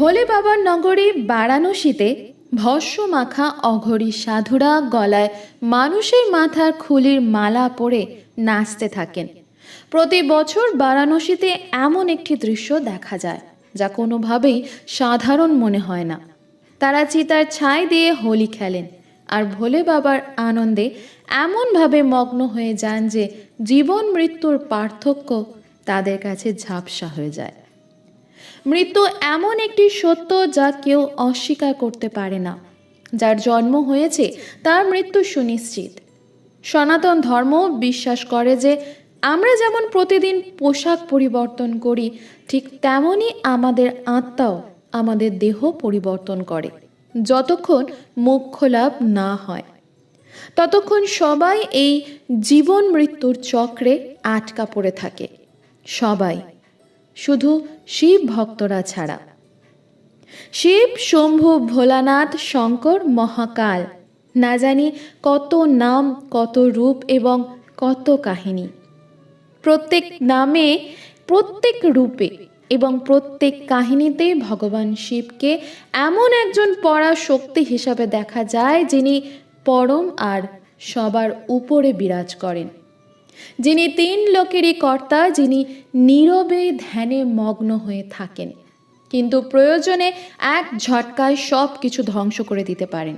ভোলে বাবার নগরী বারাণসীতে ভস্য মাখা অঘরী সাধুরা গলায় মানুষের মাথার খুলির মালা পরে নাচতে থাকেন। প্রতি বছর বারাণসীতে এমন একটি দৃশ্য দেখা যায়, যা কোনোভাবেই সাধারণ মনে হয় না। তারা চিতার ছাই দিয়ে হোলি খেলেন আর ভোলে বাবার আনন্দে এমনভাবে মগ্ন হয়ে যান যে জীবন মৃত্যুর পার্থক্য তাদের কাছে ঝাপসা হয়ে যায়। মৃত্যু এমন একটি সত্য যা কেউ অস্বীকার করতে পারে না। যার জন্ম হয়েছে, তার মৃত্যু সুনিশ্চিত। সনাতন ধর্ম বিশ্বাস করে যে, আমরা যেমন প্রতিদিন পোশাক পরিবর্তন করি, ঠিক তেমনই আমাদের আত্মাও আমাদের দেহ পরিবর্তন করে, যতক্ষণ মোক্ষ লাভ না হয়। ততক্ষণ সবাই এই জীবন মৃত্যুর চক্রে আটকা পড়ে থাকে। সবাই শুধু শিব ভক্তরা ছাড়া। শিব, শম্ভু, ভোলানাথ, শঙ্কর, মহাকাল। না জানি কত নাম, কত রূপ এবং কত কাহিনী। প্রত্যেক নামে, প্রত্যেক রূপে এবং প্রত্যেক কাহিনীতে ভগবান শিবকে এমন একজন পড়া শক্তি হিসাবে দেখা যায় যিনি পরম আর সবার উপরে বিরাজ করেন। যিনি তিন লোকেরই কর্তা, যিনি নীরবে ধ্যানে মগ্ন হয়ে থাকেন, কিন্তু প্রয়োজনে এক ঝটকায় সব কিছু ধ্বংস করে দিতে পারেন।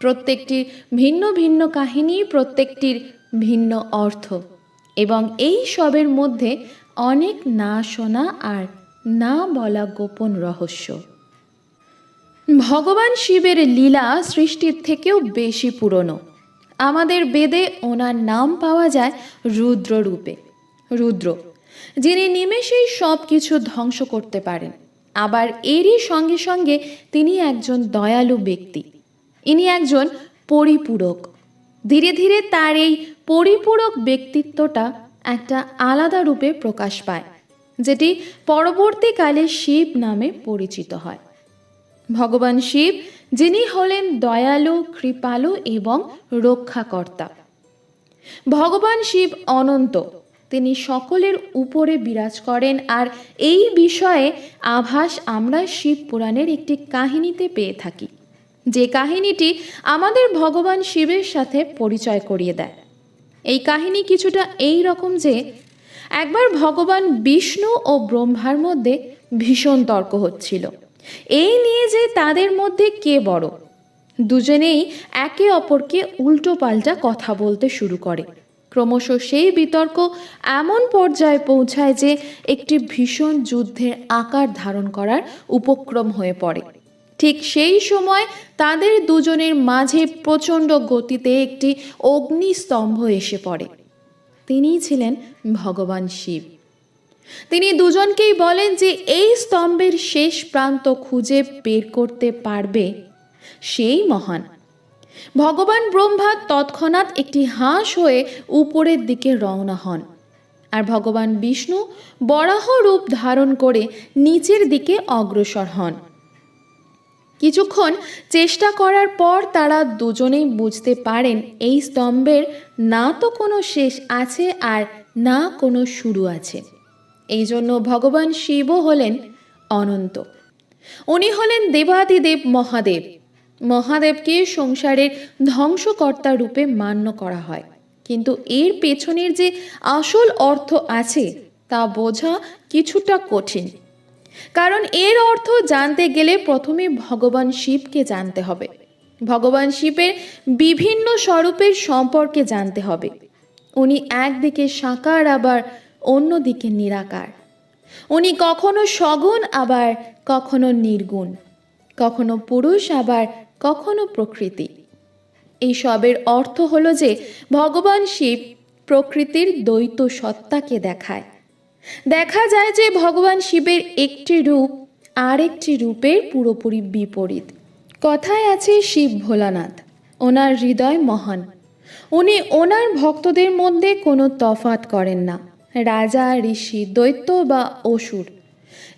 প্রত্যেকটি ভিন্ন ভিন্ন কাহিনী, প্রত্যেকটির ভিন্ন অর্থ, এবং এই সবের মধ্যে অনেক না শোনা আর না বলা গোপন রহস্য। ভগবান শিবের লীলা সৃষ্টির থেকেও বেশি পুরনো। আমাদের বেদে ওনার নাম পাওয়া যায় রুদ্র রূপে। রুদ্র, যিনি নিমেষেই সব কিছু ধ্বংস করতে পারেন, আবার এরই সঙ্গে সঙ্গে তিনি একজন দয়ালু ব্যক্তি। ইনি একজন পরিপূরক। ধীরে ধীরে তার এই পরিপূরক ব্যক্তিত্বটা একটা আলাদা রূপে প্রকাশ পায়, যেটি পরবর্তীকালে শিব নামে পরিচিত হয়। ভগবান শিব যিনি হলেন দয়ালু, কৃপালু এবং রক্ষাকর্তা। ভগবান শিব অনন্ত, তিনি সকলের উপরে বিরাজ করেন আর এই বিষয়ে আভাস আমরা শিব পুরাণের একটি কাহিনীতে পেয়ে থাকি। যে কাহিনীটি আমাদের ভগবান শিবের সাথে পরিচয় করিয়ে দেয়। এই কাহিনী কিছুটা এই রকম যে, একবার ভগবান বিষ্ণু ও ব্রহ্মার মধ্যে ভীষণ তর্ক হচ্ছিল। এই নিয়ে যে তাদের মধ্যে কে বড়? দুজনেই একে অপরকে উল্টো পাল্টা কথা বলতে শুরু করে। ক্রমশ সেই বিতর্ক এমন পর্যায়ে পৌঁছায় যে একটি ভীষণ যুদ্ধের আকার ধারণ করার উপক্রম হয়ে পড়ে। ঠিক সেই সময় তাদের দুজনের মাঝে প্রচণ্ড গতিতে একটি অগ্নিস্তম্ভ এসে পড়ে। তিনিই ছিলেন ভগবান শিব। তিনি দুজনকেই বলেন যে এই স্তম্ভের শেষ প্রান্ত খুঁজে বের করতে পারবে সেই মহান। ভগবান ব্রহ্মা তৎক্ষণাৎ একটি হাঁস হয়ে উপরের দিকে রওনা হন আর ভগবান বিষ্ণু বরাহ রূপ ধারণ করে নিচের দিকে অগ্রসর হন। কিছুক্ষণ চেষ্টা করার পর তারা দুজনেই বুঝতে পারেন এই স্তম্ভের না তো কোনো শেষ আছে আর না কোনো শুরু আছে। এই জন্য ভগবান শিবও হলেন অনন্ত। উনি হলেন দেবাদিদেব মহাদেব। মহাদেবকে সংসারের ধ্বংসকর্তা রূপে মান্য করা হয়। কিন্তু এর পেছনের যে আসল অর্থ আছে, তা বোঝা কিছুটা কঠিন। কারণ এর অর্থ জানতে গেলে প্রথমে ভগবান শিবকে জানতে হবে। ভগবান শিবের বিভিন্ন স্বরূপের সম্পর্কে জানতে হবে। উনি একদিকে সাকার, আবার অন্যদিকে নিরাকার। উনি কখনো সগুণ, আবার কখনো নির্গুণ। কখনো পুরুষ, আবার কখনো প্রকৃতি। এই সবের অর্থ হল যে, ভগবান শিব প্রকৃতির দ্বৈত সত্তাকে দেখায়। দেখা যায় যে, ভগবান শিবের একটি রূপ আরেকটি রূপের পুরোপুরি বিপরীত। কথায় আছে শিব ভোলানাথ, ওনার হৃদয় মহান। উনি ওনার ভক্তদের মধ্যে কোনো তফাত করেন না। রাজা, ঋষি, দৈত্য বা অসুর।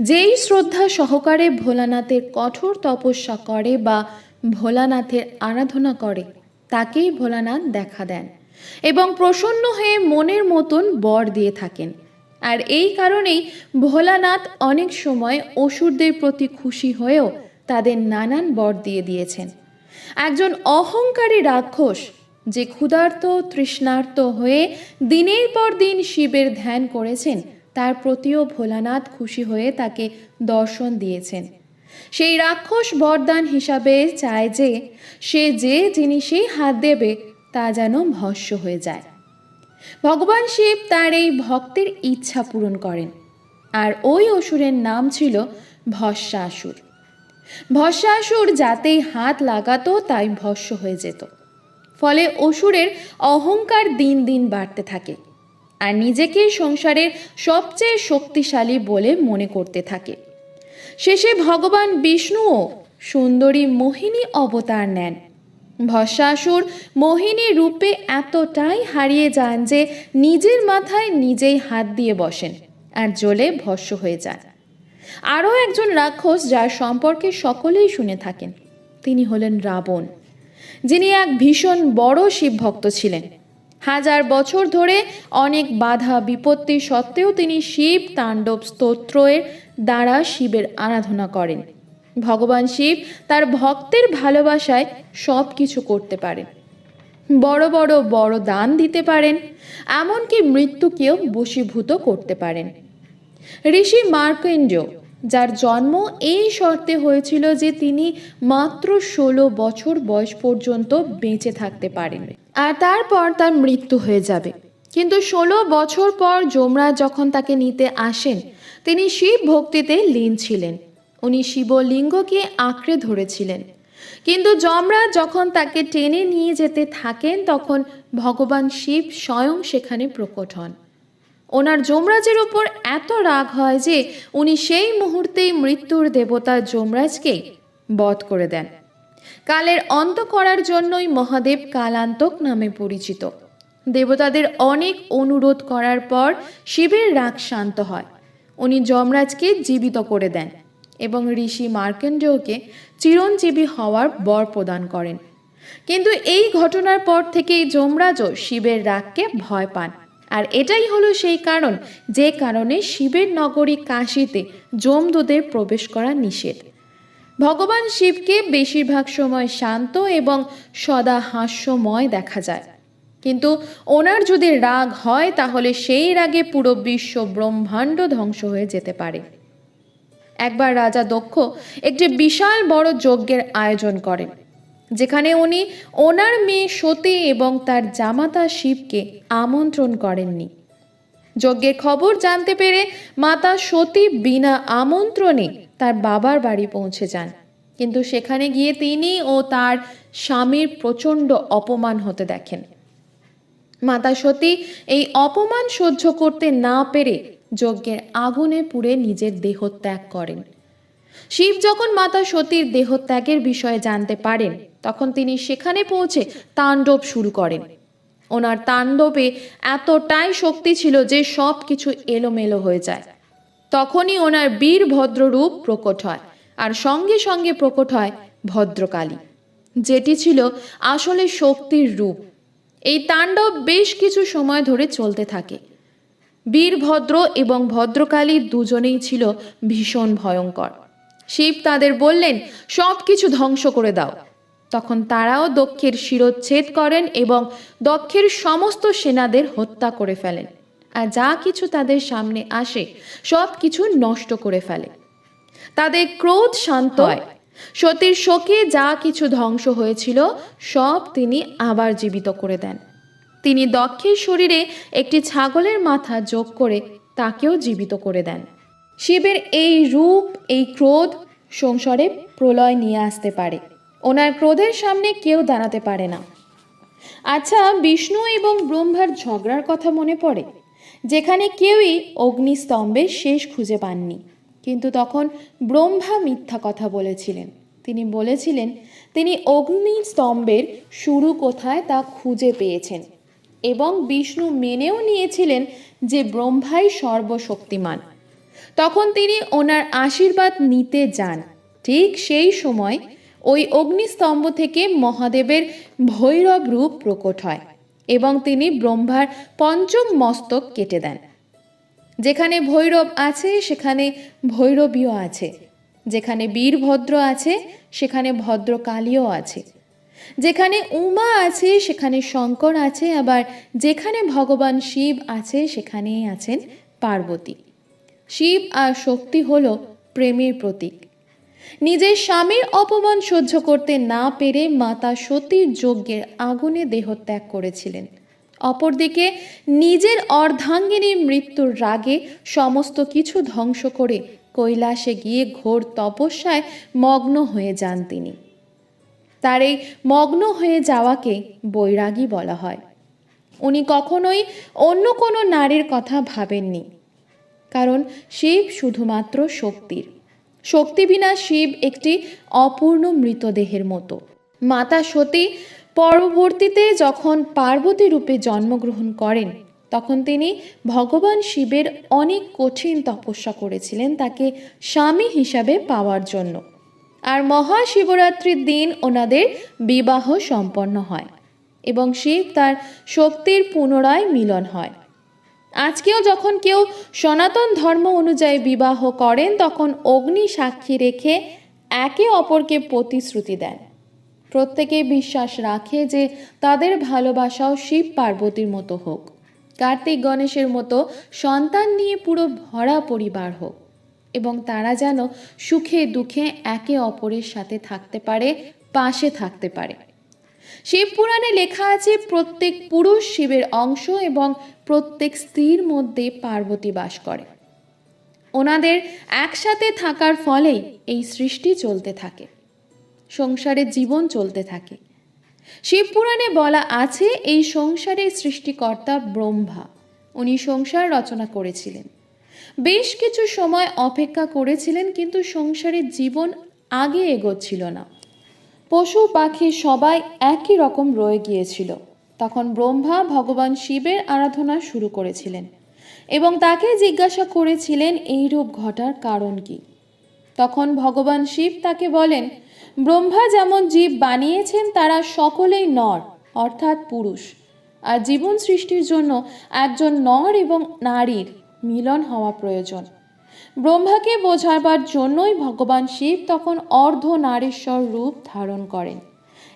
যেই শ্রদ্ধা সহকারে ভোলানাথের কঠোর তপস্যা করে বা ভোলানাথের আরাধনা করে, তাকেই ভোলানাথ দেখা দেন এবং প্রসন্ন হয়ে মনের মতন বর দিয়ে থাকেন। আর এই কারণেই ভোলানাথ অনেক সময় অসুরদের প্রতি খুশি হয়েও তাদের নানান বর দিয়ে দিয়েছেন। একজন অহংকারী রাক্ষস যে ক্ষুধার্ত, তৃষ্ণার্ত হয়ে দিনের পর দিন শিবের ধ্যান করেছেন, তার প্রতিও ভোলানাথ খুশি হয়ে তাকে দর্শন দিয়েছেন। সেই রাক্ষস বরদান হিসাবে চায় যে, সে যে জিনিসেই হাত দেবে, তা যেন ভস্য হয়ে যায়। ভগবান শিব তার এই ভক্তের ইচ্ছা পূরণ করেন। আর ওই অসুরের নাম ছিল ভস্যাসুর। ভস্যাসুর যাতেই হাত লাগাতো, তাই ভস্য হয়ে যেত। ফলে অসুরের অহংকার দিন দিন বাড়তে থাকে আর নিজেকে সংসারের সবচেয়ে শক্তিশালী বলে মনে করতে থাকে। শেষে ভগবান বিষ্ণুও সুন্দরী মোহিনী অবতার নেন। ভস্মাসুর মোহিনী রূপে এতটাই হারিয়ে যান যে নিজের মাথায় নিজেই হাত দিয়ে বসেন আর জ্বলে ভস্য হয়ে যান। আরও একজন রাক্ষস যার সম্পর্কে সকলেই শুনে থাকেন, তিনি হলেন রাবণ। যিনি এক ভীষণ বড় শিব ভক্ত ছিলেন। হাজার বছর ধরে অনেক বাধা বিপত্তি সত্ত্বেও তিনি শিব তাণ্ডব স্তোত্রের দ্বারা শিবের আরাধনা করেন। ভগবান শিব তার ভক্তের ভালোবাসায় সব কিছু করতে পারেন। বড় বড় বড় দান দিতে পারেন, এমনকি মৃত্যুকেও বশীভূত করতে পারেন। ঋষি মার্কেন্ডীয় যার জন্ম এই শর্তে হয়েছিল যে তিনি মাত্র ষোলো বছর বয়স পর্যন্ত বেঁচে থাকতে পারেন আর তারপর তার মৃত্যু হয়ে যাবে। কিন্তু ষোলো বছর পর যমরাজ যখন তাকে নিতে আসেন, তিনি শিব ভক্তিতে লীন ছিলেন। উনি শিবলিঙ্গকে আঁকড়ে ধরেছিলেন। কিন্তু যমরাজ যখন তাকে টেনে নিয়ে যেতে থাকেন, তখন ভগবান শিব স্বয়ং সেখানে প্রকট হন। ওনার যমরাজের ওপর এত রাগ হয় যে উনি সেই মুহূর্তেই মৃত্যুর দেবতা যমরাজকে বধ করে দেন। কালের অন্ত করার জন্যই মহাদেব কালান্তক নামে পরিচিত। দেবতাদের অনেক অনুরোধ করার পর শিবের রাগ শান্ত হয়। উনি যমরাজকে জীবিত করে দেন এবং ঋষি মার্কেন্ডেয়কে চিরঞ্জীবী হওয়ার বর প্রদান করেন। কিন্তু এই ঘটনার পর থেকেই যমরাজও শিবের রাগকে ভয় পান। আর এটাই হলো সেই কারণ, যে কারণে শিবের নগরী কাশিতে যমদূতের প্রবেশ করা নিষেধ। ভগবান শিবকে বেশিরভাগ সময় শান্ত এবং সদা হাস্যময় দেখা যায়। কিন্তু ওনার যদি রাগ হয়, তাহলে সেই রাগে পুরো বিশ্ব ব্রহ্মাণ্ড ধ্বংস হয়ে যেতে পারে। একবার রাজা দক্ষ একটি বিশাল বড় যজ্ঞের আয়োজন করেন। যেখানে উনি ওনার মেয়ে সতী এবং তার জামাতা শিবকে আমন্ত্রণ করেননি। যজ্ঞের খবর জানতে পেরে মাতা সতী বিনা আমন্ত্রণে তার বাবার বাড়ি পৌঁছে যান। কিন্তু সেখানে গিয়ে তিনি ও তার স্বামীর প্রচণ্ড অপমান হতে দেখেন। মাতা সতী এই অপমান সহ্য করতে না পেরে যজ্ঞের আগুনে পুড়ে নিজের দেহ ত্যাগ করেন। শিব যখন মাতা সতীর দেহত্যাগের বিষয়ে জানতে পারেন, তখন তিনি সেখানে পৌঁছে তাণ্ডব শুরু করেন। ওনার তাণ্ডবে এতটাই শক্তি ছিল যে সব কিছু এলোমেলো হয়ে যায়। তখনই ওনার বীর ভদ্র রূপ প্রকট হয় আর সঙ্গে সঙ্গে প্রকট হয় ভদ্রকালী, যেটি ছিল আসলে শক্তির রূপ। এই তাণ্ডব বেশ কিছু সময় ধরে চলতে থাকে। বীরভদ্র এবং ভদ্রকালী দুজনেই ছিল ভীষণ ভয়ঙ্কর। শিব তাদের বললেন সব কিছু ধ্বংস করে দাও। তখন তারাও দক্ষের শিরোচ্ছেদ করেন এবং দক্ষের সমস্ত সেনাদের হত্যা করে ফেলেন। আর যা কিছু তাদের সামনে আসে সব কিছু নষ্ট করে ফেলে। তাদের ক্রোধ শান্ত হয়। সতীর শোকে যা কিছু ধ্বংস হয়েছিল সব তিনি আবার জীবিত করে দেন। তিনি দক্ষের শরীরে একটি ছাগলের মাথা যোগ করে তাকেও জীবিত করে দেন। শিবের এই রূপ, এই ক্রোধ সংসারে প্রলয় নিয়ে আসতে পারে। ওনার ক্রোধের সামনে কেউ দাঁড়াতে পারে না। আচ্ছা বিষ্ণু এবং ব্রহ্মার ঝগড়ার কথা মনে পড়ে, যেখানে কেউই অগ্নিস্তম্ভের শেষ খুঁজে পাননি। কিন্তু তখন ব্রহ্মা মিথ্যা কথা বলেছিলেন। তিনি বলেছিলেন, তিনি অগ্নিস্তম্ভের শুরু কোথায় তা খুঁজে পেয়েছেন এবং বিষ্ণু মেনেও নিয়েছিলেন যে ব্রহ্মাই সর্বশক্তিমান। তখন তিনি ওনার আশীর্বাদ নিতে যান। ঠিক সেই সময় ওই অগ্নিস্তম্ভ থেকে মহাদেবের ভৈরব রূপ প্রকট হয় এবং তিনি ব্রহ্মার পঞ্চম মস্তক কেটে দেন। যেখানে ভৈরব আছে, সেখানে ভৈরবীও আছে। যেখানে বীরভদ্র আছে, সেখানে ভদ্রকালীও আছে। যেখানে উমা আছে, সেখানে শঙ্কর আছে, আবার যেখানে ভগবান শিব আছে, সেখানেই আছেন পার্বতী। শিব আর শক্তি হল প্রেমের প্রতীক। নিজের স্বামীর অপমান সহ্য করতে না পেরে মাতা সতীর যজ্ঞের আগুনে দেহত্যাগ করেছিলেন। অপরদিকে নিজের অর্ধাঙ্গিনীর মৃত্যুর রাগে সমস্ত কিছু ধ্বংস করে কৈলাসে গিয়ে ঘোর তপস্যায় মগ্ন হয়ে যান তিনি। তার এই মগ্ন হয়ে যাওয়াকে বৈরাগী বলা হয়। উনি কখনোই অন্য কোনো নারীর কথা ভাবেননি। কারণ শিব শুধুমাত্র শক্তির। শক্তি বিনা শিব একটি অপূর্ণ মৃতদেহের মতো। মাতা সতী পরবর্তীতে যখন পার্বতী রূপে জন্মগ্রহণ করেন, তখন তিনি ভগবান শিবের অনেক কঠিন তপস্যা করেছিলেন তাকে স্বামী হিসাবে পাওয়ার জন্য। আর মহাশিবরাত্রির দিন ওনাদের বিবাহ সম্পন্ন হয় এবং শিব তার শক্তির পুনরায় মিলন হয়। আজকেও যখন কেউ সনাতন ধর্ম অনুযায়ী বিবাহ করেন, তখন অগ্নি সাক্ষী রেখে একে অপরকে প্রতিশ্রুতি দেন। প্রত্যেকে বিশ্বাস রাখে যে তাদের ভালোবাসাও শিব পার্বতীর মতো হোক, কার্তিক গণেশের মতো সন্তান নিয়ে পুরো ভরা পরিবার হোক, এবং তারা যেন সুখে দুঃখে একে অপরের সাথে থাকতে পারে, পাশে থাকতে পারে। শিব পুরাণে লেখা আছে, প্রত্যেক পুরুষ শিবের অংশ এবং প্রত্যেক স্ত্রীর মধ্যে পার্বতী বাস করে। ওনাদের একসাথে থাকার ফলেই এই সৃষ্টি চলতে থাকে। সংসারে জীবন চলতে থাকে। শিব পুরাণে বলা আছে, এই সংসারের সৃষ্টিকর্তা ব্রহ্মা। উনি সংসার রচনা করেছিলেন। বেশ কিছু সময় অপেক্ষা করেছিলেন, কিন্তু সংসারের জীবন আগে এগোচ্ছিল না। পশু পাখি সবাই একই রকম রয়ে গিয়েছিল। তখন ব্রহ্মা ভগবান শিবের আরাধনা শুরু করেছিলেন এবং তাকে জিজ্ঞাসা করেছিলেন এই রূপ ঘটার কারণ কি। তখন ভগবান শিব তাকে বলেন, ব্রহ্মা যেমন জীব বানিয়েছেন, তারা সকলেই নর, অর্থাৎ পুরুষ। আর জীবন সৃষ্টির জন্য একজন নর এবং নারীর মিলন হওয়া প্রয়োজন। ব্রহ্মাকে বোঝাবার জন্যই ভগবান শিব তখন অর্ধ নারীশ্বর রূপ ধারণ করেন।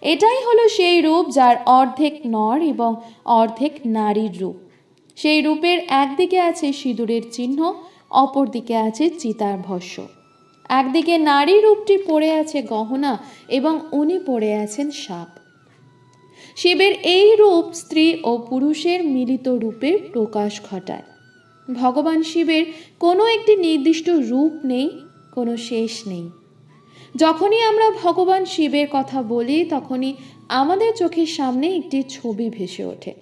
এটাই হলো সেই রূপ যার অর্ধেক নর এবং অর্ধেক নারীর রূপ। সেই রূপের একদিকে আছে সিঁদুরের চিহ্ন, অপরদিকে আছে চিতার ভস্য। একদিকে নারী রূপটি পড়ে আছে গহনা এবং উনি পড়ে আছেন সাপ। শিবের এই রূপ স্ত্রী ও পুরুষের মিলিত রূপের প্রকাশ ঘটায়। ভগবান শিবের কোনো একটি নির্দিষ্ট রূপ নেই, কোনো শেষ নেই। যখনই আমরা ভগবান শিবের কথা বলি, তখনই আমাদের চোখের সামনে একটি ছবি ভেসে ওঠে।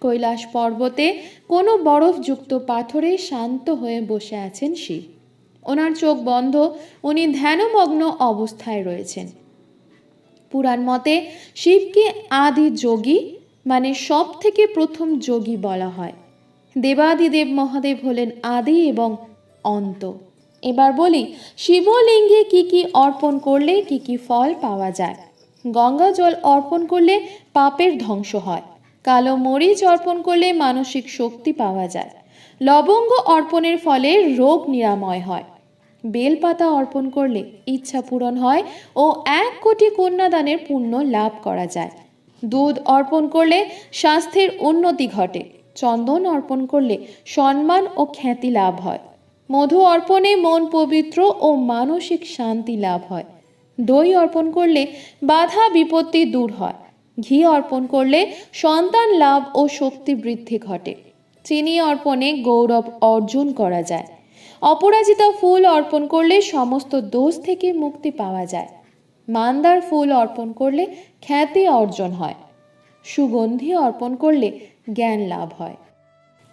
কৈলাস পর্বতে কোনো বরফযুক্ত পাথরে শান্ত হয়ে বসে আছেন শিব। ওনার চোখ বন্ধ, উনি ধ্যানমগ্ন অবস্থায় রয়েছেন। পুরাণ মতে শিবকে আদি যোগী মানে সব থেকে প্রথম যোগী বলা হয়। দেবাদিদেব মহাদেব হলেন আদি এবং অন্ত। এবার বলি, শিবলিঙ্গে কি কি অর্পণ করলে কি কি ফল পাওয়া যায়? গঙ্গা জল অর্পণ করলে পাপের ধ্বংস হয়। কালো মরিচ অর্পণ করলে মানসিক শক্তি পাওয়া যায়। লবঙ্গ অর্পণের ফলে রোগ নিরাময় হয়। বেলপাতা অর্পণ করলে ইচ্ছা পূরণ হয় ও এক কোটি কন্যাদানের পুণ্য লাভ করা যায়। দুধ অর্পণ করলে স্বাস্থ্যের উন্নতি ঘটে। চন্দন অর্পণ করলে সম্মান ও খ্যাতি লাভ হয়। মধু অর্পণে মন পবিত্র ও মানসিক শান্তি লাভ হয়। দই অর্পণ করলে বাধা বিপত্তি দূর হয়। ঘি অর্পণ করলে সন্তান লাভ ও শক্তি বৃদ্ধি ঘটে। চিনি অর্পণে গৌরব অর্জন করা যায়। অপরাজিতা ফুল অর্পণ করলে সমস্ত দোষ থেকে মুক্তি পাওয়া যায়। মান্দার ফুল অর্পণ করলে খ্যাতি অর্জন হয়। সুগন্ধি অর্পণ করলে জ্ঞান লাভ হয়।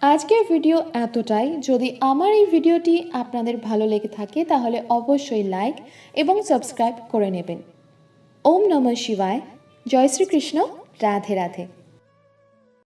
আজকের ভিডিও এতটাই। যদি আমার এই ভিডিওটি আপনাদের ভালো লেগে থাকে, তাহলে অবশ্যই লাইক এবং সাবস্ক্রাইব করে নেবেন। ওম নম শিবায়। জয় শ্রীকৃষ্ণ। রাধে রাধে।